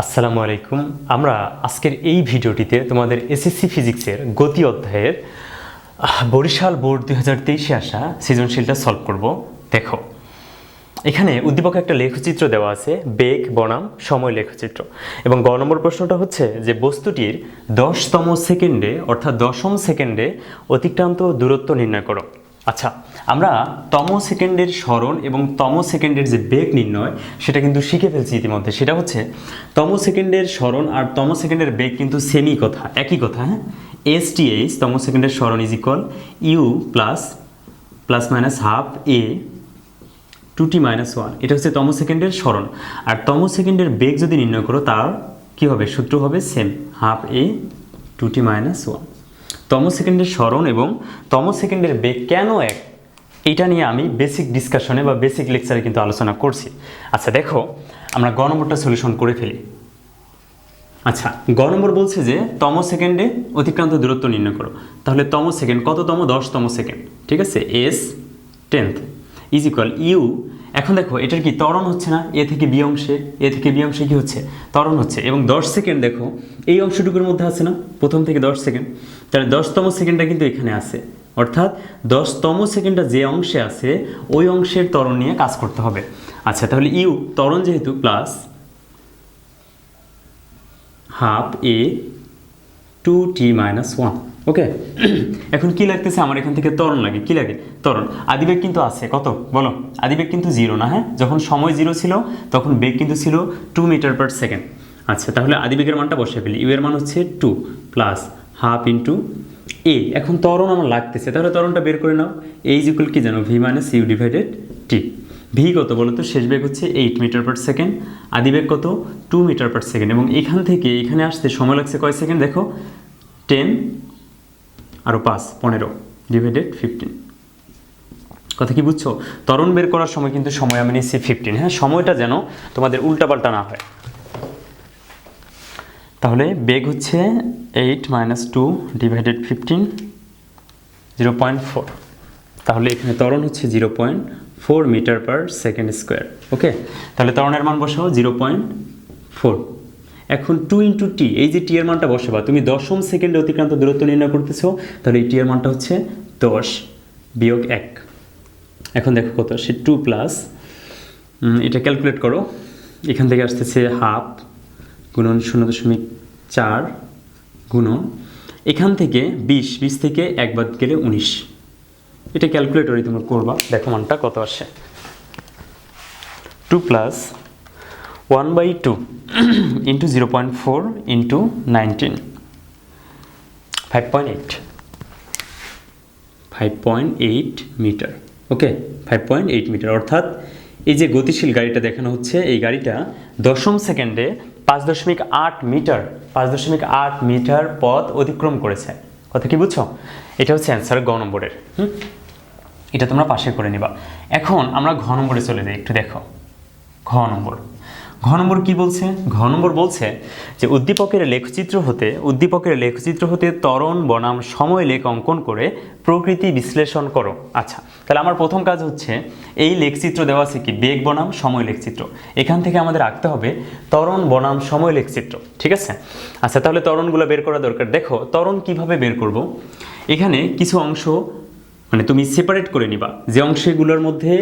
আসসালামু আলাইকুম। আমরা আজকের এই ভিডিওটিতে তোমাদের এসএসসি ফিজিক্সের গতি অধ্যায়ের বরিশাল বোর্ড দুই হাজার তেইশে আসা সৃজনশীলটা সলভ করব। দেখো, এখানে উদ্দীপক একটা লেখচিত্র দেওয়া আছে, বেগ, বনাম, সময় লেখচিত্র। এবং গ নম্বর প্রশ্নটা হচ্ছে যে বস্তুটির দশতম সেকেন্ডে, অর্থাৎ দশম সেকেন্ডে অতিক্রান্ত দূরত্ব নির্ণয় করো। আচ্ছা আমরা তম সেকেন্ডের স্মরণ এবং তম সেকেন্ডের যে বেগ নির্ণয়, সেটা কিন্তু শিখে ফেলছি ইতিমধ্যে। সেটা হচ্ছে তম সেকেন্ডের স্মরণ আর তম সেকেন্ডের বেগ কিন্তু সেমই কথা, একই কথা হ্যাঁ? এস টি এইচ তম সেকেন্ডের স্মরণ is equal u plus plus minus half a two t minus one এটা হচ্ছে তম সেকেন্ডের স্মরণ। আর তম সেকেন্ডের বেগ যদি নির্ণয় করো, তার কি হবে? সূত্র হবে same half a two t minus one তম সেকেন্ডের স্মরণ এবং তম সেকেন্ডের বেগ কেন এক? এটা নিয়ে আমি বেসিক ডিসকাশনে বা বেসিক লেকচারে কিন্তু আলোচনা করছি। আচ্ছা দেখো, আমরা গ নম্বরটা সলিউশন করে ফেলি। আচ্ছা গ নম্বর বলছে যে তম সেকেন্ডে অতিক্রান্ত দূরত্ব নির্ণয় করো। তাহলে তম সেকেন্ড কততম? দশতম সেকেন্ড, ঠিক আছে? S tenth is equal u. এখন দেখো, এটার কি ত্বরণ হচ্ছে না? এ থেকে বি অংশে, এ থেকে বি অংশে কি হচ্ছে? ত্বরণ হচ্ছে। এবং দশ সেকেন্ড দেখো, এই অংশটুকুর মধ্যে আছে না? প্রথম থেকে দশ সেকেন্ড। তাহলে দশতম সেকেন্ডটা কিন্তু এখানে আছে। অর্থাৎ দশতম সেকেন্ডটা যে অংশে আছে, ওই অংশের ত্বরণ নিয়ে কাজ করতে হবে। আচ্ছা তাহলে ইউ, ত্বরণ যেহেতু plus half a two t minus one okay এখন কি লাগতেছে? আমার এখান থেকে ত্বরণ লাগে। কি লাগে? ত্বরণ। আদিবেগ কিন্তু আছে। কত? বলো। আদিবেগ কিন্তু জিরো না হ্যাঁ? যখন সময় জিরো ছিল, তখন বেগ কিন্তু ছিল টু মিটার পার সেকেন্ড আচ্ছা তাহলে আদিবেগের মানটা বসে ফেলি। ইউ এর মান হচ্ছে two plus half into a এখন ত্বরণ আমার লাগতেছে। তাহলে ত্বরণটা বের করে নাও। এই ইকুয়াল কি জানো? V minus u divided t v কত বলো তো? শেষ বেগ হচ্ছে এইট মিটার পার সেকেন্ড আদি বেগ কত? টু মিটার পার সেকেন্ড এবং এখান থেকে এখানে আসতে সময় লাগছে কয় সেকেন্ড দেখো টেন আরও পাঁচ, পনেরো ডিভাইডেড ফিফটিন কথা কি বুঝছ? ত্বরণ বের করার সময় কিন্তু সময় আমি নিচ্ছি ফিফটিন হ্যাঁ সময়টা যেন তোমাদের উল্টাপাল্টা না হয়। তাহলে বেগ হচ্ছে eight minus two divided fifteen zero point four তাহলে এখানে ত্বরণ হচ্ছে zero point four metre per second square okay তাহলে ত্বরণের মান বসাও জিরো পয়েন্ট ফোর এখন টু ইন্টু টি এই যে টি এর মানটা বসাবা, তুমি দশম সেকেন্ডে অতিক্রান্ত দূরত্ব নির্ণয় করতেছো, তাহলে এই টি এর মানটা হচ্ছে দশ বিয়োগ এক। এখন দেখো কত সে টু প্লাস এটা ক্যালকুলেট করো। এখান থেকে আসতেছে হাফ গুণন শূন্য দশমিক চার গুণন, এখান থেকে বিশ বিশ থেকে এক বাদ গেলে উনিশ। এটা ক্যালকুলেটরই তোমরা করবা। দেখো মানটা কত আসে। Two plus one by two into zero point four into nineteen five point eight five point eight metre okay five point eight metre অর্থাৎ এই যে গতিশীল গাড়িটা দেখানো হচ্ছে, এই গাড়িটা দশম সেকেন্ডে পাঁচ দশমিক আট মিটার পাঁচ দশমিক আট মিটার পথ অতিক্রম করেছে। কথা কি বুঝছ? এটা হচ্ছে অ্যান্সার গ নম্বরের। হুম? এটা তোমরা পাশে করে নিবা। এখন আমরা ঘ নম্বরে চলে যাই, একটু দেখো। ঘ নম্বর। ঘ নম্বর কি বলছে? ঘ নম্বর বলছে যে, উদ্দীপকের লেখচিত্র হতে, উদ্দীপকের লেখচিত্র হতে তরণ বনাম, সময় লেখ অঙ্কন করে প্রকৃতি বিশ্লেষণ করো। আচ্ছা তাহলে আমার প্রথম কাজ হচ্ছে, এই লেখচিত্র দেওয়া আছে কি? বেগ, বনাম, সময় লেখচিত্র। এখান থেকে আমাদের আঁকতে হবে তরণ বনাম, সময় লেখচিত্র, ঠিক আছে? আচ্ছা তাহলে তরণগুলো বের করা দরকার। দেখো তরণ কীভাবে বের করব? এখানে কিছু অংশ মানে তুমি সেপারেট করে নিবা। যে অংশগুলোর মধ্যে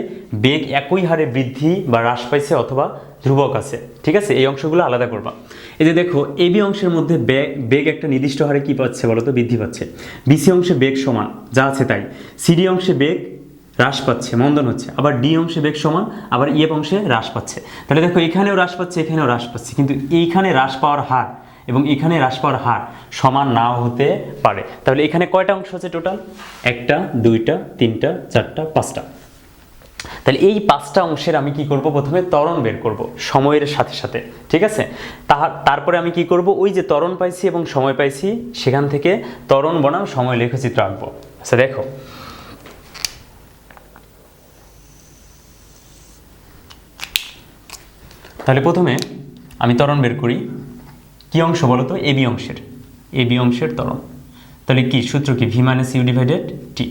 বেগ একই হারে বৃদ্ধি বা হ্রাস পাইছে অথবা ধ্রুবক আছে, ঠিক আছে? এই অংশগুলো আলাদা করবা। এই যে দেখো এবি অংশের মধ্যে বেগ বেগ একটা নির্দিষ্ট হারে কি পাচ্ছে বলো তো বৃদ্ধি পাচ্ছে। বিসি অংশে বেগ সমান, যা আছে তাই। সিডি অংশে বেগ হ্রাস পাচ্ছে, মন্দন হচ্ছে। আবার ডি অংশে বেগ সমান, আবার ইএফ অংশে হ্রাস পাচ্ছে। তাহলে দেখো, এখানেও হ্রাস পাচ্ছে, এখানেও হ্রাস পাচ্ছে। কিন্তু এইখানে হ্রাস পাওয়ার হার এবং এখানে হ্রাস পাওয়ার হার সমান নাও হতে পারে। তাহলে এখানে কয়টা অংশ আছে টোটাল? একটা, দুইটা, তিনটা, চারটা, পাঁচটা। তাহলে এই পাঁচটা অংশের আমি কি করব? প্রথমে ত্বরণ বের করব সময়ের সাথে সাথে, ঠিক আছে? তাহার তারপরে আমি কি করব? ওই যে ত্বরণ পাইছি এবং সময় পাইছি, সেখান থেকে ত্বরণ বনাম সময় লেখচিত্র আঁকবো। আচ্ছা দেখো। তাহলে প্রথমে আমি ত্বরণ বের করি। কি অংশ বলো তো? এবি অংশের। এবি অংশের ত্বরণ তাহলে কি? সূত্র কি? V minus u divided t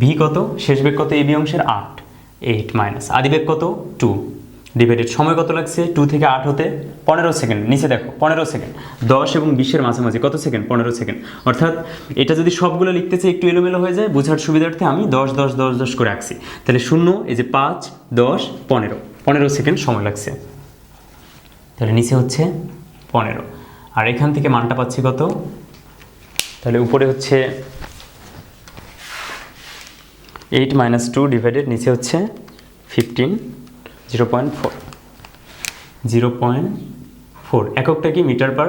v কত? শেষ বেগ কত? এবি অংশের আট। এইট মাইনাস আদিবেগ কত? টু ডিভাইডেড সময় কত লাগছে? টু থেকে আট হতে পনেরো সেকেন্ড। নিচে দেখো, পনেরো সেকেন্ড। দশ এবং বিশের মাঝামাঝি, কত সেকেন্ড? পনেরো সেকেন্ড। অর্থাৎ এটা যদি সবগুলো লিখতে চাই, একটু এলোমেলো হয়ে যায়, বোঝার সুবিধার্থে আমি দশ দশ দশ দশ করে রাখছি তাহলে শূন্য, এই যে পাঁচ, দশ, পনেরো। পনেরো সেকেন্ড সময় লাগছে। তাহলে নিচে হচ্ছে পনেরো। আর এখান থেকে মানটা পাচ্ছি কত? তাহলে উপরে হচ্ছে এইট মাইনাস টু ডিভাইডেড নিচে হচ্ছে fifteen zero point four zero point four এককটা কি metre per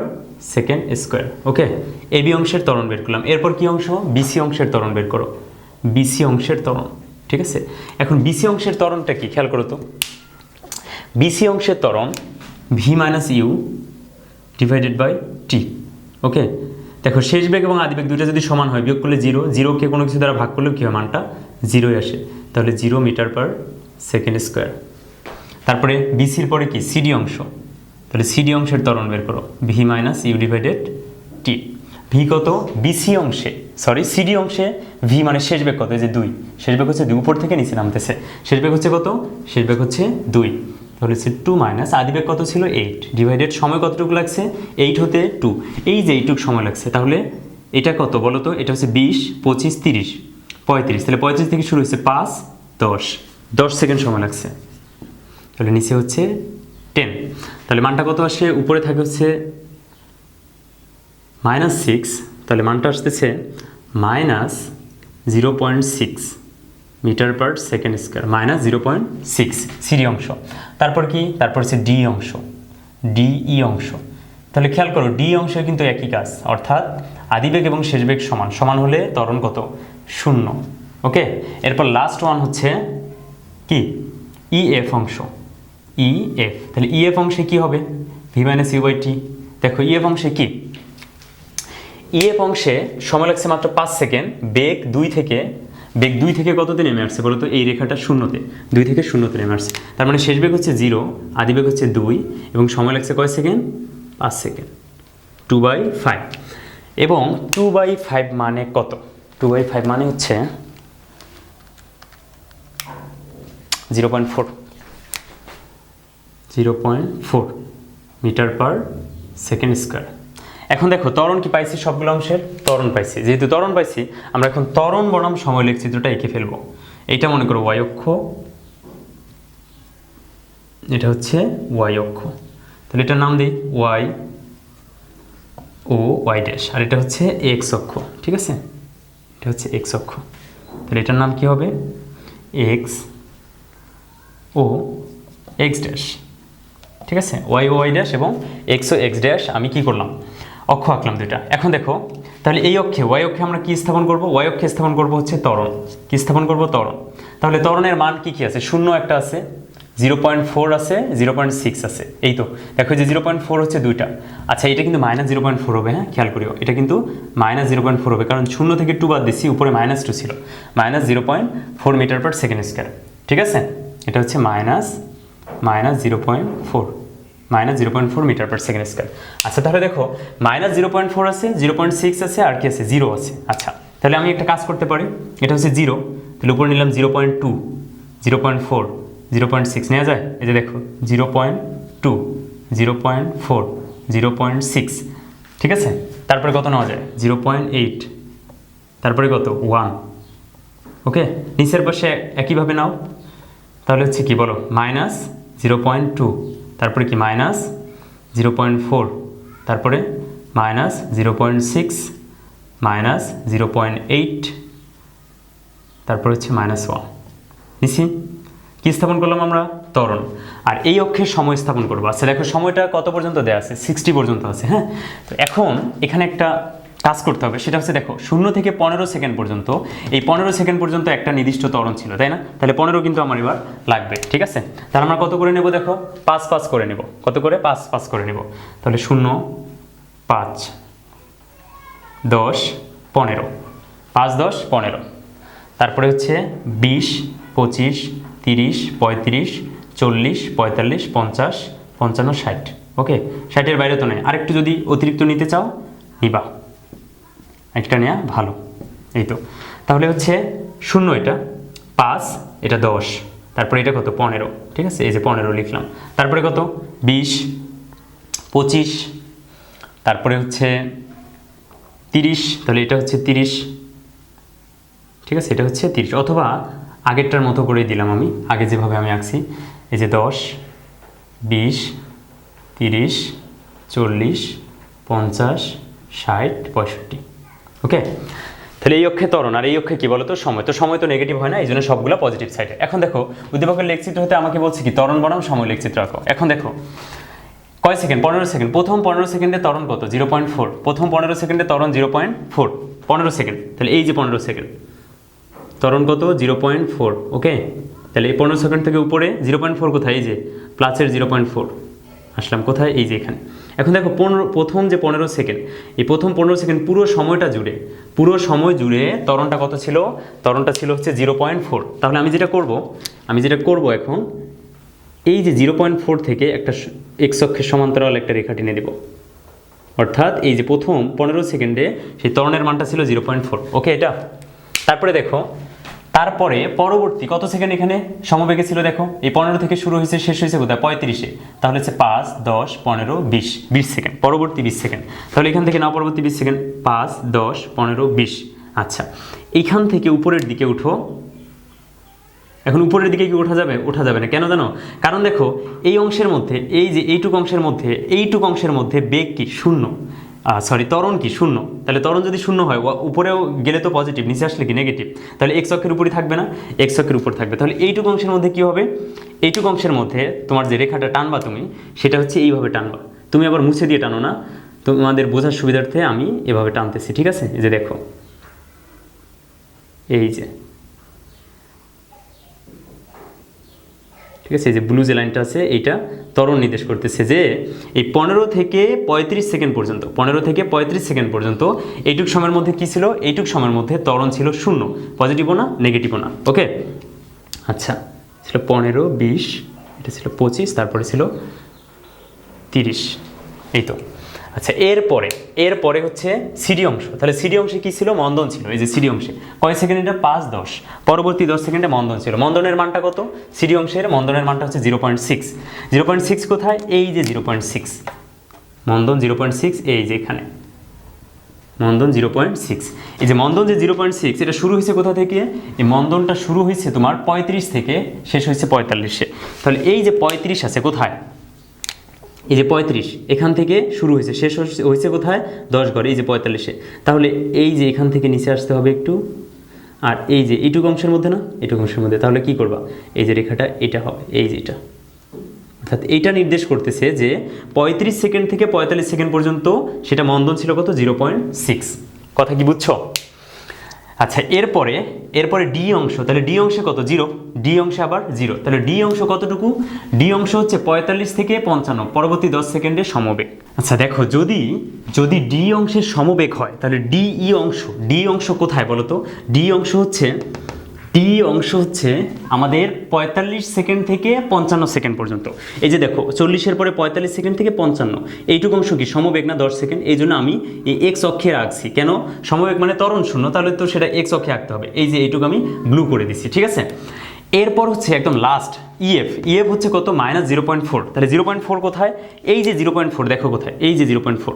second square okay AB অংশের ত্বরণ বের করলাম। এরপর কি অংশ? বিসি অংশের ত্বরণ বের করো। বিসি অংশের ত্বরণ ঠিক আছে? এখন বিসি অংশের ত্বরণটা কি? খেয়াল করো তো। বিসি অংশের ত্বরণ v minus u divided by t okay দেখো, শেষ বেগ এবং আদি বেগ দুটো যদি সমান হয়, বিয়োগ করলে জিরো জিরোকে কোনো কিছু দ্বারা ভাগ করলেও কী হয়? মানটা জিরোই আসে। তাহলে zero metre per second square তারপরে বিসির পরে কি? সিডি অংশ। তাহলে সিডি অংশের ত্বরণ বের করো। V minus u divided t v কত? বিসি অংশে। সরি সিডি অংশে। ভি মানে শেষ বেগ কত? এই যে দুই। শেষ বেগ হচ্ছে দুই। উপর থেকে নিচে নামতেছে। শেষ বেগ হচ্ছে কত? শেষ বেগ হচ্ছে দুই। হচ্ছে টু মাইনাস আদি বেগ কত ছিল এইট ডিভাইডেড সময় কতটুকু লাগছে? এইট হতে টু এই যে এইটুকু সময় লাগছে, তাহলে এটা কত বলো তো? এটা হচ্ছে বিশ, পঁচিশ, তিরিশ। পঁয়ত্রিশ, তাহলে পঁয়ত্রিশ থেকে শুরু হচ্ছে পাঁচ, দশ। দশ সেকেন্ড সময় লাগছে। তাহলে নিচে হচ্ছে টেন তাহলে মানটা কত আসে? উপরে থাকে হচ্ছে মাইনাস সিক্স তাহলে মানটা আসতেছে minus zero point six metre per second square minus zero point six সিরি অংশ। তারপর কি? তারপর হচ্ছে ডি অংশ। ডিই অংশ। তাহলে খেয়াল করো ডি অংশে কিন্তু একই কাজ, অর্থাৎ আদিবেগ এবং শেষবেগ সমান। সমান হলে ত্বরণ কত? শূন্য। ওকে? এরপর লাস্ট ওয়ান হচ্ছে কি? ই এফ অংশ। ই এফ তাহলে ই এফ অংশে কি হবে? V minus u by t দেখো ই এফ অংশে কি? এফ অংশে সময় লাগছে মাত্র পাঁচ সেকেন্ড। বেগ দুই থেকে বেগ দুই থেকে কততে নেমে আসছে বলতো? এই রেখাটা শূন্যতে, দুই থেকে শূন্যতে নেমে আসছে তার মানে শেষ বেগ হচ্ছে জিরো, আদি বেগ হচ্ছে দুই, এবং সময় লাগছে কয় সেকেন্ড? পাঁচ সেকেন্ড। টু বাই ফাইভ এবং টু বাই ফাইভ মানে কত? টু বাই ফাইভ মানে হচ্ছে zero point four zero point four metre per second square এখন দেখো তরণ কি পাইছি? সবগুলো অংশের ত্বরণ পাইছি। যেহেতু তরণ পাইছি, আমরা এখন তরণ বনাম, সময় লেখ চিত্রটা এঁকে ফেলব। এইটা মনে করো ওয়াই অক্ষ। এটা হচ্ছে ওয়াই অক্ষ। তাহলে এটার নাম দিই ওয়াই ও ওয়াই ড্যাশ। আর এটা হচ্ছে এক্স অক্ষ, ঠিক আছে? এটা হচ্ছে এক্স অক্ষ। তাহলে এটার নাম কি হবে? X O X dash. ঠিক আছে? ওয়াই ও ওয়াই ড্যাশ এবং এক্স ও এক্স ড্যাশ। আমি কি করলাম? অক্ষ আঁকলাম দুইটা। এখন দেখো, তাহলে এই অক্ষে, ওয়াই অক্ষে আমরা কি স্থাপন করব? ওয়াই অক্ষে স্থাপন করব হচ্ছে ত্বরণ। কি স্থাপন করব? ত্বরণ। তাহলে ত্বরণের মান কি কি আছে? শূন্য একটা আছে, জিরো পয়েন্ট ফোর আছে, জিরো পয়েন্ট সিক্স আছে। এই তো, দেখো যে জিরো পয়েন্ট ফোর হচ্ছে দুইটা। আচ্ছা এটা কিন্তু মাইনাস জিরো পয়েন্ট ফোর হবে হ্যাঁ? খেয়াল করিও, এটা কিন্তু মাইনাস জিরো পয়েন্ট ফোর হবে, কারণ শূন্য থেকে টু বাদ দিচ্ছি উপরে মাইনাস টু ছিল। Minus zero point four metre per second square. ঠিক আছে? এটা হচ্ছে minus minus zero point four. Minus zero point four metre per second square আচ্ছা তাহলে দেখো মাইনাস জিরো পয়েন্ট ফোর আছে জিরো পয়েন্ট সিক্স আছে আর কি আছে জিরো আছে আচ্ছা তাহলে আমি একটা কাজ করতে পারি এটা হচ্ছে জিরো তাহলে উপরে নিলাম zero point two zero point four zero point six নেওয়া যায় এই যে দেখো zero point two zero point four zero point six ঠিক আছে তারপরে কত নেওয়া যায় জিরো পয়েন্ট এইট তারপরে কত ওয়ান ওকে নিচের পাশে একইভাবে নাও তাহলে হচ্ছে কি বলো মাইনাস জিরো পয়েন্ট টু তারপরে কি মাইনাস জিরো পয়েন্ট ফোর তারপরে minus zero point six minus zero point eight তারপরে হচ্ছে মাইনাস ওয়ান নিছি কি স্থাপন করলাম আমরা? ত্বরণ। আর এই অক্ষের সময় স্থাপন করব। আচ্ছা দেখো, সময়টা কত পর্যন্ত দেওয়া আছে? সিক্সটি পর্যন্ত আছে হ্যাঁ? তো এখন এখানে একটা কাজ করতে হবে। সেটা হচ্ছে দেখো, শূন্য থেকে পনেরো সেকেন্ড পর্যন্ত। এই পনেরো সেকেন্ড পর্যন্ত একটা নির্দিষ্ট ত্বরণ ছিল, তাই না? তাহলে পনেরো কিন্তু আমার এবার লাগবে, ঠিক আছে? তাহলে আমরা কত করে নেব দেখো? পাঁচ পাঁচ করে নেব। কত করে? পাঁচ পাঁচ করে নেব। তাহলে শূন্য, পাঁচ, দশ, পনেরো। পাঁচ, দশ, পনেরো। তারপরে হচ্ছে বিশ, পঁচিশ, তিরিশ, পঁয়ত্রিশ, চল্লিশ, পঁয়তাল্লিশ, পঞ্চাশ, পঞ্চান্ন, ষাট। ওকে? ষাটের বাইরে তো নেই। আরেকটু যদি অতিরিক্ত নিতে চাও, নিবা। একটা নেওয়া ভালো। এই তো। তাহলে হচ্ছে শূন্য এটা, পাঁচ, এটা দশ। তারপরে এটা কত? পনেরো। ঠিক আছে? এই যে পনেরো লিখলাম। তারপরে কত? বিশ, পঁচিশ, তারপরে হচ্ছে তিরিশ, তাহলে এটা হচ্ছে তিরিশ। ঠিক আছে? এটা হচ্ছে তিরিশ। অথবা আগেরটার মতো করেই দিলাম আমি। আগে যেভাবে আমি আঁকছি, এই যে দশ, বিশ, তিরিশ, চল্লিশ, পঞ্চাশ, ষাট, পঁয়ষট্টি। ওকে তাহলে এই অক্ষে তরণ আর এই অক্ষে কি বলতো? সময়। তো সময় তো নেগেটিভ হয় না, এই জন্য সবগুলো পজিটিভ সাইডে এখন দেখো, উদ্দীপকের লেখচিত্র হতে আমাকে বলছে কি তরণ বনাম, সময় লেখচিত্র আঁকো। এখন দেখো, কয় সেকেন্ড পনেরো সেকেন্ড প্রথম পনেরো সেকেন্ডে তরণ কত? জিরো পয়েন্ট ফোর প্রথম পনেরো সেকেন্ডে তরণ জিরো পয়েন্ট ফোর পনেরো সেকেন্ড তাহলে এই যে পনেরো সেকেন্ড তরণ কত? জিরো পয়েন্ট ফোর ওকে তাহলে এই পনেরো সেকেন্ড থেকে উপরে জিরো পয়েন্ট ফোর কোথায়? এই যে প্লাসের জিরো পয়েন্ট ফোর আসলাম কোথায়? এই যে এখানে। এখন দেখো পনেরো, প্রথম যে পনেরো সেকেন্ড এই প্রথম পনেরো সেকেন্ড পুরো সময়টা জুড়ে, পুরো সময় জুড়ে তরণটা কত ছিল? তরণটা ছিল হচ্ছে জিরো পয়েন্ট ফোর তাহলে আমি যেটা করব, আমি যেটা করব এখন, এই যে জিরো পয়েন্ট ফোর থেকে একটা এক্স অক্ষের সমান্তরাল একটা রেখা টেনে দেব অর্থাৎ এই যে প্রথম পনেরো সেকেন্ডে সেই তরণের মানটা ছিল জিরো পয়েন্ট ফোর ওকে এটা? তারপরে দেখো তারপরে পরবর্তী, কত সেকেন্ড এখানে? সমবেগে ছিল, দেখো। এই পনেরো থেকে শুরু হয়েছে, শেষ হয়েছে কোথায় পঁয়ত্রিশে। তাহলে হচ্ছে পাঁচ, দশ, পনেরো, বিশ বিশ সেকেন্ড পরবর্তী বিশ সেকেন্ড তাহলে এখান থেকে না পরবর্তী বিশ সেকেন্ড পাঁচ, দশ, পনেরো, বিশ। আচ্ছা। এইখান থেকে উপরের দিকে উঠো। এখন উপরের দিকে কি ওঠা যাবে? ওঠা যাবে না। কেন জানো? কারণ দেখো, এই অংশের মধ্যে, এই যে এইটুক অংশের মধ্যে, এইটুক অংশের মধ্যে বেগ কি? শূন্য। সরি তরণ কি? শূন্য। তাহলে তরণ যদি শূন্য হয় উপরেও গেলে তো পজিটিভ নিচে আসলে কি নেগেটিভ তাহলে এক্স অক্ষের উপরই থাকবে না এক্স অক্ষের উপর থাকবে। তাহলে এইটুক অংশের মধ্যে কি হবে? এইটুক অংশের মধ্যে তোমার যে রেখাটা টানবা তুমি, সেটা হচ্ছে এইভাবে টানবা। তুমি আবার মুছে দিয়ে টানো না। তোমাদের বোঝার সুবিধার্থে আমি এভাবে টানতেছি, ঠিক আছে? যে দেখো। এই যে। ঠিক আছে? এই যে ব্লু যে লাইনটা আছে, এইটা ত্বরণ নির্দেশ করতেছে যে এই পনেরো থেকে পঁয়ত্রিশ সেকেন্ড পর্যন্ত, পনেরো থেকে পঁয়ত্রিশ সেকেন্ড পর্যন্ত এইটুক সময়ের মধ্যে কি ছিল? এইটুক সময়ের মধ্যে ত্বরণ ছিল শূন্য। পজিটিভও না? নেগেটিভও না? ওকে আচ্ছা ছিল পনেরো, বিশ, এটা ছিল পঁচিশ, তারপরে ছিল তিরিশ। এই তো। আচ্ছা এরপরে এরপরে হচ্ছে সিডি অংশ। তাহলে সিডি অংশে কি ছিল? মন্দন ছিল, এই যে সিডি অংশে। কয় সেকেন্ড এটা পাঁচ, দশ। পরবর্তী দশ সেকেন্ডে মন্দন ছিল। মন্দনের মানটা কত? সিডি অংশের মন্দনের মানটা হচ্ছে zero point six. Zero point six কোথায়? এই যে জিরো পয়েন্ট সিক্স। মন্দন জিরো পয়েন্ট সিক্স, এই যে এখানে। মন্দন জিরো পয়েন্ট সিক্স। এই যে মন্দন যে জিরো পয়েন্ট সিক্স, এটা শুরু হয়েছে কোথা থেকে? এই মন্দনটা শুরু হয়েছে তোমার পঁয়ত্রিশ থেকে, শেষ হয়েছে পঁয়তাল্লিশে। তাহলে এই যে পঁয়ত্রিশ আছে কোথায়? এই যে পঁয়ত্রিশ, এখান থেকে শুরু হয়েছে, শেষ হয়েছে- কোথায়? দশ ঘরে, এই যে পঁয়তাল্লিশে। তাহলে এই যে এখান থেকে নিচে আসতে হবে একটু, আর এই যে এইটুকু অংশের মধ্যে না, এইটুকু অংশের মধ্যে, তাহলে কি করবা? এই যে রেখাটা, এটা হবে, এই যে এটা। অর্থাৎ এইটা নির্দেশ করতেছে যে পঁয়ত্রিশ সেকেন্ড থেকে পঁয়তাল্লিশ সেকেন্ড পর্যন্ত সেটা মন্দন ছিল কত? Zero point six. কথা কি বুঝছ? আচ্ছা এরপরে এরপরে ডি অংশ, তাহলে ডি অংশে কত? জিরো। ডি অংশে আবার জিরো। তাহলে ডি অংশ কতটুকু? ডি অংশ হচ্ছে পঁয়তাল্লিশ থেকে পঞ্চান্ন, পরবর্তী দশ সেকেন্ডে সমবেগ। আচ্ছা দেখো, যদি যদি ডি অংশের সমবেগ হয়, তাহলে ডি ই অংশ ডি অংশ কোথায় বলো তো ডি অংশ হচ্ছে ডি অংশ হচ্ছে আমাদের পঁয়তাল্লিশ সেকেন্ড থেকে পঞ্চান্ন সেকেন্ড পর্যন্ত। এই যে দেখো, চল্লিশের পরে পঁয়তাল্লিশ সেকেন্ড থেকে পঞ্চান্ন। এইটুকু অংশ কি? সমবেগ না দশ সেকেন্ড? এই জন্য আমি এই এক্স অক্ষে রাখছি। কেন? সমবেগ মানে তরণ শূন্য, তাহলে তো সেটা এক্স অক্ষে আঁকতে হবে। এই যে এইটুকু আমি ব্লু করে দিচ্ছি ঠিক আছে? এরপর হচ্ছে একদম লাস্ট ইএফ ইএফ হচ্ছে কত? মাইনাস জিরো পয়েন্ট ফোর তাহলে জিরো পয়েন্ট ফোর কোথায়? এই যে জিরো পয়েন্ট ফোর দেখো কোথায়। এই যে zero point four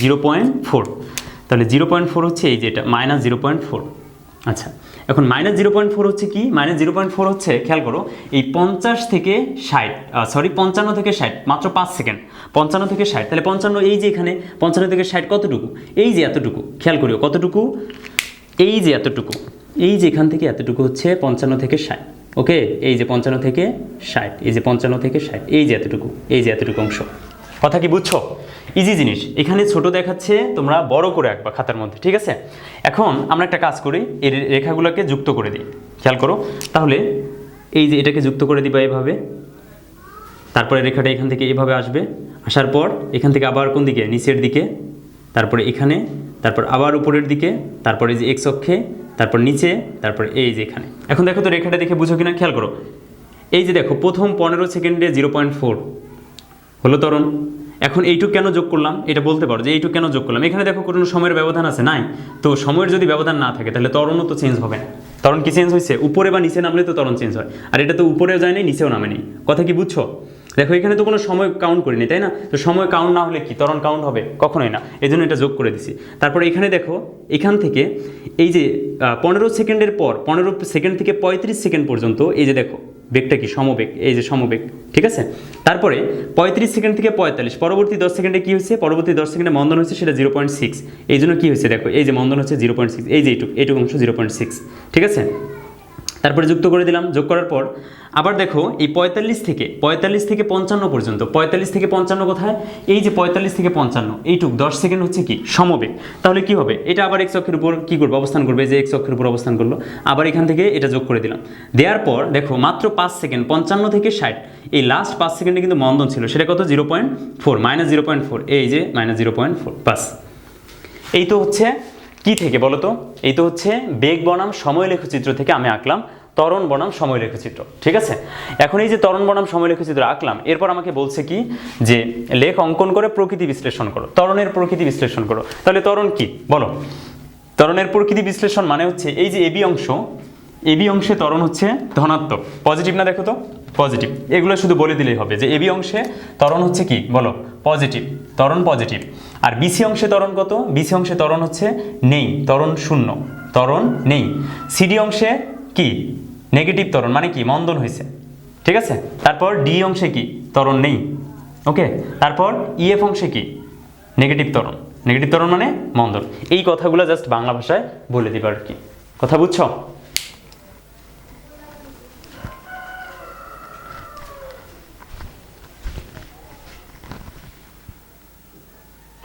zero point four তাহলে জিরো পয়েন্ট ফোর হচ্ছে এই যে এটা মাইনাস জিরো পয়েন্ট ফোর আচ্ছা। এখন মাইনাস জিরো পয়েন্ট ফোর হচ্ছে কি? মাইনাস জিরো পয়েন্ট ফোর হচ্ছে, খেয়াল করো, এই পঞ্চাশ থেকে ষাট সরি পঞ্চান্ন থেকে ষাট, মাত্র পাঁচ সেকেন্ড পঞ্চান্ন থেকে ষাট, তাহলে পঞ্চান্ন এই যে এখানে, পঞ্চান্ন থেকে ষাট কতটুকু? এই যে এতটুকু, খেয়াল করিও, কতটুকু? এই যে এতটুকু, এই যে এখান থেকে এতটুকু হচ্ছে পঞ্চান্ন থেকে ষাট ওকে এই যে পঞ্চান্ন থেকে ষাট, এই যে পঞ্চান্ন থেকে ষাট, এই যে এতটুকু, এই যে এতটুকু অংশ। কথা কি বুঝছ? ইজি জিনিস। এখানে ছোট দেখাচ্ছে তোমরা বড় করে আঁকবা খাতার মধ্যে, ঠিক আছে? এখন আমরা একটা কাজ করি এই রে- রেখাগুলোকে যুক্ত করে দিই। খেয়াল করো, তাহলে এই যে এটাকে যুক্ত করে দিবা এভাবে, তারপরে রেখাটা এখান থেকে এভাবে আসবে, আসার পর এখান থেকে আবার কোন দিকে? নিচের দিকে, তারপরে এখানে, তারপর আবার উপরের দিকে, তারপরে এই যে এক্স অক্ষে, তারপর নিচে, তারপর এই যে এখানে। এখন দেখো তো রেখাটা দেখে বুঝো কিনা? খেয়াল করো। এই যে দেখো, প্রথম পনেরো সেকেন্ডে জিরো পয়েন্ট ফোর হলো তরণ। এখন এইটুক কেন যোগ করলাম? এটা বলতে পারো যে এইটুক কেন যোগ করলাম? এখানে দেখো কোনো সময়ের ব্যবধান আছে? নাই। তো সময়ের যদি ব্যবধান না থাকে, তাহলে তরণও তো চেঞ্জ হবে না। ত্বরণ কি চেঞ্জ হয়েছে? উপরে বা নিচে নামলে তো তরণ চেঞ্জ হয়। আর এটা তো উপরেও যায় নাই, নিচেও নামেনি কথা কি বুঝছ? দেখো, এখানে তো কোনো সময় কাউন্ট করিনি, তাই না? তো সময় কাউন্ট না হলে কি? তরণ কাউন্ট হবে? কখনোই না। এই জন্য এটা যোগ করে দিছি। তারপরে এখানে দেখো, এখান থেকে এই যে পনেরো সেকেন্ডের পর, পনেরো সেকেন্ড থেকে পঁয়ত্রিশ সেকেন্ড পর্যন্ত, এই যে দেখো বেগটা কি? সমবেগ, এই যে সমবেগ, ঠিক আছে? তারপরে পঁয়ত্রিশ সেকেন্ড থেকে পঁয়তাল্লিশ, পরবর্তী দশ সেকেন্ডে কী হয়েছে? পরবর্তী দশ সেকেন্ডে মন্দন হচ্ছে সেটা জিরো পয়েন্ট সিক্স। এই জন্য কী হয়েছে দেখো, এই যে মন্দন হচ্ছে জিরো পয়েন্ট সিক্স, এই যে এইটুকু এইটুকু অংশ জিরো পয়েন্ট সিক্স, ঠিক আছে? তারপরে যুক্ত করে দিলাম, যোগ করার পর আবার দেখো এই পঁয়তাল্লিশ থেকে পঁয়তাল্লিশ থেকে পঞ্চান্ন পর্যন্ত, পঁয়তাল্লিশ থেকে পঞ্চান্ন কোথায়? এই যে পঁয়তাল্লিশ থেকে পঞ্চান্ন, এইটুক, দশ সেকেন্ড হচ্ছে কি? সমবেগ। তাহলে কি হবে? এটা আবার এক্স অক্ষের উপর কি করবে? অবস্থান করবে, যে এক্স অক্ষের উপর অবস্থান করল। আবার এখান থেকে এটা যোগ করে দিলাম। দেওয়ার পর দেখো মাত্র পাঁচ সেকেন্ড পঞ্চান্ন থেকে ষাট। এই লাস্ট পাঁচ সেকেন্ডে কিন্তু মন্দন ছিল। সেটা কত? Zero point four minus zero point four এই যে মাইনাস জিরো পয়েন্ট ফোর পাস এই তো হচ্ছে কি থেকে বলো তো? এই তো হচ্ছে বেগ বনাম সময় লেখচিত্র থেকে আমি আঁকলাম তরণ বনাম সময় লেখচিত্র, ঠিক আছে? এখন এই যে তরণ বনাম সময় লেখচিত্র আঁকলাম, এরপর আমাকে বলছে কি? যে লেখ অঙ্কন করে প্রকৃতি বিশ্লেষণ করো তরণের প্রকৃতি বিশ্লেষণ করো। তাহলে তরণ কি? বলো। তরণের প্রকৃতি বিশ্লেষণ মানে হচ্ছে এই যে এবি অংশ এবি অংশে তরণ হচ্ছে ধনাত্মক, পজিটিভ না দেখো তো? পজিটিভ এগুলো শুধু বলে দিলেই হবে যে এবি অংশে ত্বরণ হচ্ছে কি? বলো পজিটিভ ত্বরণ পজিটিভ আর বিসি অংশে ত্বরণ কত? বিসি অংশে ত্বরণ হচ্ছে নেই, ত্বরণ শূন্য। ত্বরণ নেই। সিডি অংশে কি? নেগেটিভ ত্বরণ মানে কি? মন্দন হয়েছে। ঠিক আছে? তারপর ডি অংশে কি? ত্বরণ নেই। ওকে তারপর ইএফ অংশে কি? নেগেটিভ ত্বরণ। নেগেটিভ ত্বরণ মানে মন্দন। এই কথাগুলো জাস্ট বাংলা ভাষায় বলে দিবার আর কি? কথা বুঝছ?